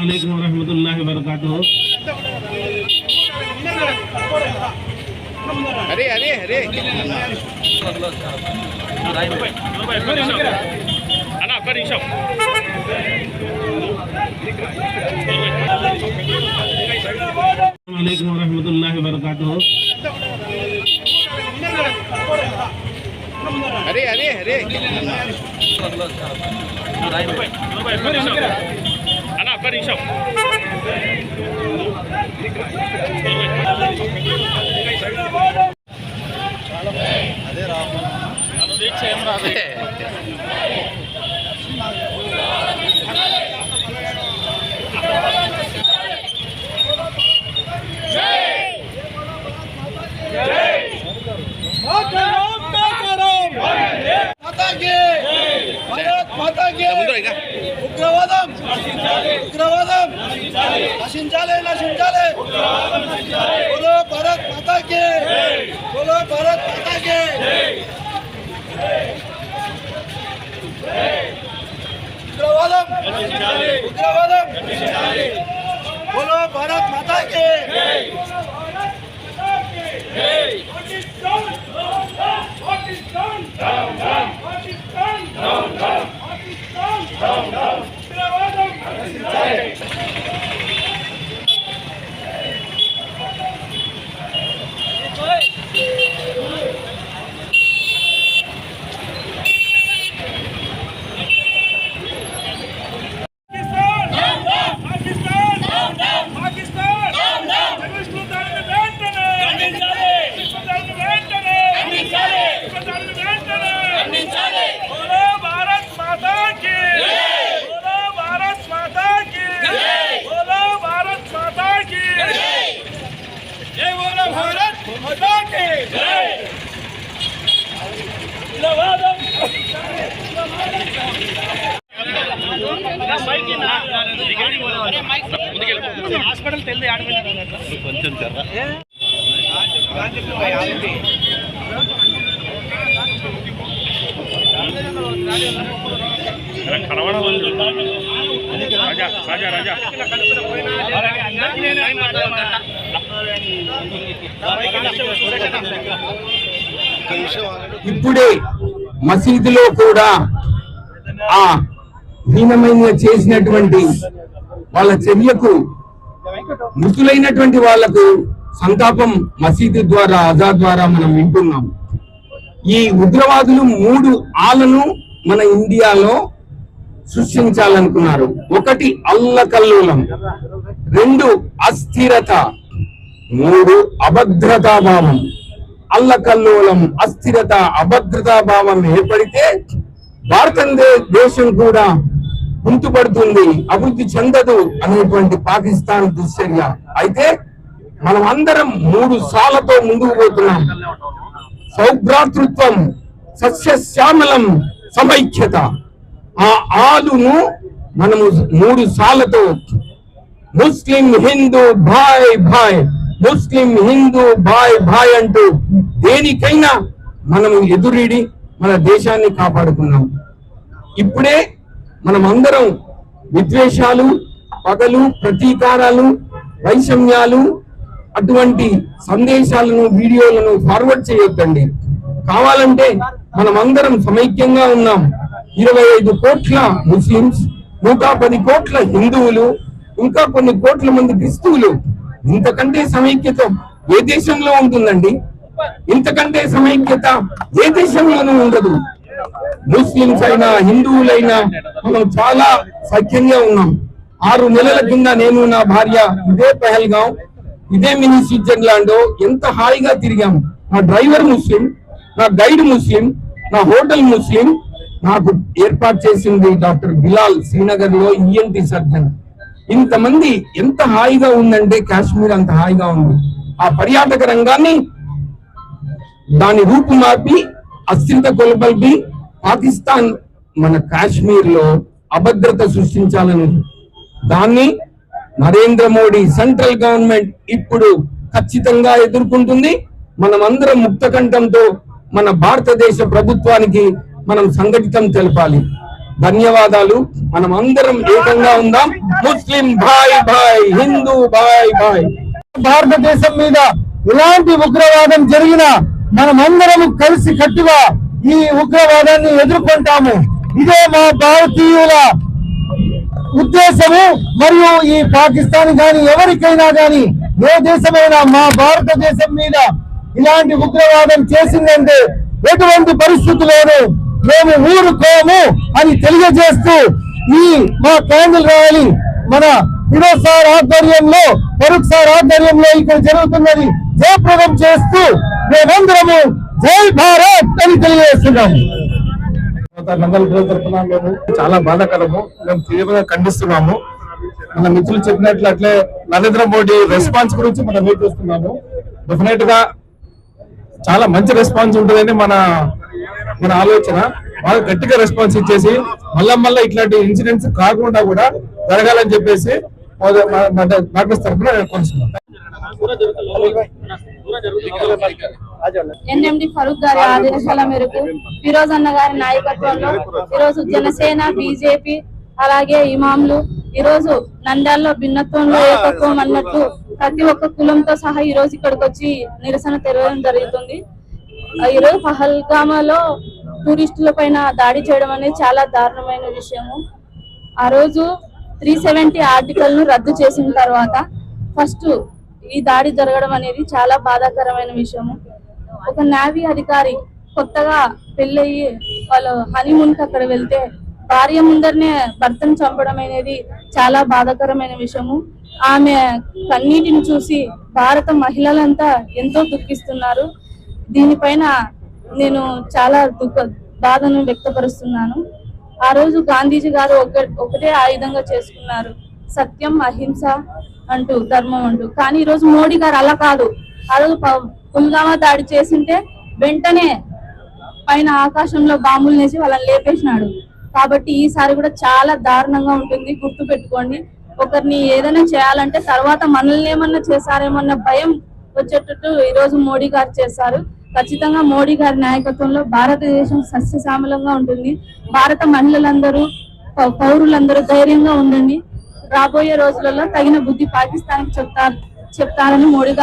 కుదుర్సలాం వరహమతుల్లాహి వబరకాతుహు. అరే అరే అరే. అన్న ఒక్క నిమిషం. అలైకుం వరహమతుల్లాహి వబరకాతుహు. అరే అరే అరే. అన్న ఒక్క నిమిషం నశించాలి బోలో భారత్ మాతాకి బోలో భారత్ మాతాకి ఉగ్రవాదం ఉగ్రవాదం బోలో భారత్ మాతాకి కి భారత్ మాతా కి బోలో భారత్ మాతా కి బోలో భారత్ మాతా కి జై బోలో భారత్ మాతా కి జై జిందాబాద్ హాస్పిటల్ తెలియదు ఆడపిల్ల కొంచెం రాజా రాజా రాజా. ఇప్పుడే మసీదులో కూడా ఆ హీనమైన చేసినటువంటి వాళ్ళ చర్యకు మృతులైనటువంటి వాళ్ళకు సంతాపం మసీదు ద్వారా అజా ద్వారా మనం వింటున్నాం. ఈ ఉగ్రవాదులు మూడు ఆలను మన ఇండియాలో సృష్టించాలనుకున్నారు. ఒకటి అల్లకల్లోలం రెండు అస్థిరత. మూడు అభద్రతా భావం అల్లకల్లోలం అస్థిరత అభద్రతా భావం ఏర్పడితే భారతదేశం కూడా గుంతుపడుతుంది అభివృద్ధి చెందదు అనేటువంటి పాకిస్తాన్ దుశ్చర్య. అయితే మనం అందరం మూడు సార్లతో ముందుకు పోతున్నాం. సౌభ్రాతృత్వం సస్యశ్యామలం సమైక్యత. ఆ ఆలును మనము మూడు సార్లతో ముస్లిం హిందూ భాయ్ భాయ్ ముస్లిం హిందూ బాయ్ భాయ్ అంటూ దేనికైనా మనం ఎదురీడి మన దేశాన్ని కాపాడుకున్నాం. ఇప్పుడే మనం అందరం విద్వేషాలు పగలు ప్రతీకారాలు వైషమ్యాలు అటువంటి సందేశాలను వీడియోలను ఫార్వర్డ్ చేయొద్దండి. కావాలంటే మనం అందరం సమైక్యంగా ఉన్నాం. ఇరవై ఐదు కోట్ల ముస్లింస్ నూట పది కోట్ల హిందువులు ఇంకా కొన్ని కోట్ల మంది క్రిస్తువులు ఇంతకంటే సమైక్యత ఏ దేశంలో ఉంటుందండి? ఇంతకంటే సమైక్యత ఏ దేశంలోనూ ఉండదు. ముస్లింస్ అయినా హిందువులైనా మనం చాలా సఖ్యంగా ఉన్నాం. ఆరు నెలల కింద నేను నా భార్య ఇదే పహల్గాం ఇదే మినీ స్విట్జర్లాండ్ ఎంత హాయిగా తిరిగాం. నా డ్రైవర్ ముస్లిం నా గైడ్ ముస్లిం నా హోటల్ ముస్లిం నాకు ఏర్పాటు చేసింది డాక్టర్ బిలాల్ శ్రీనగర్లో ఈఎన్టీ సర్జన్. ఇంతమంది ఎంత హాయిగా ఉందంటే కాశ్మీర్ అంత హాయిగా ఉంది. ఆ పర్యాటక రంగాన్ని దాని రూపు మార్పి అస్థిరత కొలబల్పి పాకిస్తాన్ మన కాశ్మీర్లో అభద్రత సృష్టించాలని దాన్ని నరేంద్ర మోడీ సెంట్రల్ గవర్నమెంట్ ఇప్పుడు ఖచ్చితంగా ఎదుర్కొంటుంది. మనం అందరం ముక్త కంఠంతో మన భారతదేశ ప్రభుత్వానికి మనం సంఘటితం తెలపాలి. ధన్యవాదాలు. మనం అందరం ఏకంగా ఉందాం. ముస్లిం భాయ్ భాయ్ హిందూ భాయ్ భాయ్. భారతదేశం మీద ఎలాంటి ఉగ్రవాదం జరిగినా మనమందరం కలిసి కట్టుగా ఈ ఉగ్రవాదాన్ని ఎదుర్కొంటాము. ఇదే మా భారతీయుల ఉద్దేశము. మరియు ఈ పాకిస్తాన్ గాని ఎవరికైనా గాని ఏ దేశమైనా మా భారతదేశం మీద ఇలాంటి ఉగ్రవాదం చేసిందంటే ఎటువంటి పరిస్థితుల్లోనూ మేము ఊరుకోము. అని తెలియజేస్తూ ఈ మా క్యాండిల్ ర్యాలీ మన ఫిరోజ్ సార్ ఆధ్వర్యంలో ఫరూక్ సార్ ఆధ్వర్యంలో ఇక్కడ జరుగుతున్నది జయప్రదం చేస్తూ మేమందరము జై భారత్ అని తెలియజేస్తున్నాము. చాలా బాధాకరము. మేము తీవ్రంగా ఖండిస్తున్నాము. మన మిత్రులు చెప్పినట్లు అట్లే నరేంద్ర మోడీ రెస్పాన్స్ గురించి మనం వెయిట్ చేస్తున్నాము? డెఫినెట్గా చాలా మంచి రెస్పాన్స్ ఉంటుందని మన మన ఆలోచన. బాగా గట్టిగా రెస్పాన్స్ ఇచ్చేసి మళ్ళా మళ్ళీ ఇట్లాంటి ఇన్సిడెంట్స్ కాకుండా కూడా జరగాలని చెప్పేసి డాక్టర్స్ తరఫున నేను కోరుతున్నాను ఎన్ఎండి ఫరూక్ గారి ఆదేశాల మేరకు ఫిరోజ్ అన్న గారి నాయకత్వంలో ఈరోజు జనసేన బీజేపీ అలాగే ఇమాంలు ఈరోజు నంద్యాలలో భిన్నత్వంలో ఏకత్వం అన్నట్టు ప్రతి ఒక్క కులంతో సహా ఈ రోజు ఇక్కడికి వచ్చి నిరసన తెరవడం జరుగుతుంది. ఈరోజు పహల్గామాలో టూరిస్టుల పైన దాడి చేయడం అనేది చాలా దారుణమైన విషయము. ఆ రోజు త్రీ సెవెంటీ ఆర్టికల్ను రద్దు చేసిన తర్వాత ఫస్ట్ ఈ దాడి జరగడం అనేది చాలా బాధాకరమైన విషయము. ఒక నావీ అధికారి కొత్తగా పెళ్ళయి వాళ్ళు హనీమూన్కి అక్కడ వెళ్తే భార్య ముందరనే భర్తను చంపడం అనేది చాలా బాధాకరమైన విషయము. ఆమె కన్నీటిని చూసి భారత మహిళలంతా ఎంతో దుఃఖిస్తున్నారు. దీనిపైన నేను చాలా దుఃఖ బాధను వ్యక్తపరుస్తున్నాను. ఆ రోజు గాంధీజీ గారు ఒక ఒకటే ఆయుధంగా చేసుకున్నారు. సత్యం అహింస అంటూ ధర్మం అంటూ. కానీ ఈ రోజు మోడీ గారు అలా కాదు. ఆ రోజు ప- దాడి చేసింటే వెంటనే పైన ఆకాశంలో బాంబులు వేసి వాళ్ళని లేపేసినాడు. కాబట్టి ఈసారి కూడా చాలా దారుణంగా ఉంటుంది. గుర్తు పెట్టుకోండి. ఒకరిని ఏదైనా చేయాలంటే తర్వాత మనల్ని ఏమన్నా చేశారేమన్న భయం వచ్చేటట్టు ఈరోజు మోడీ గారు చేశారు. ఖచ్చితంగా మోడీ గారి నాయకత్వంలో భారతదేశం సస్యశ్యామలంగా ఉంటుంది. భారత మహిళలందరూ పౌ- పౌరులందరూ ధైర్యంగా ఉండండి. రాబోయే రోజులలో తగిన బుద్ధి పాకిస్తాన్ చెప్తారు చెప్తారని మోడీ గారు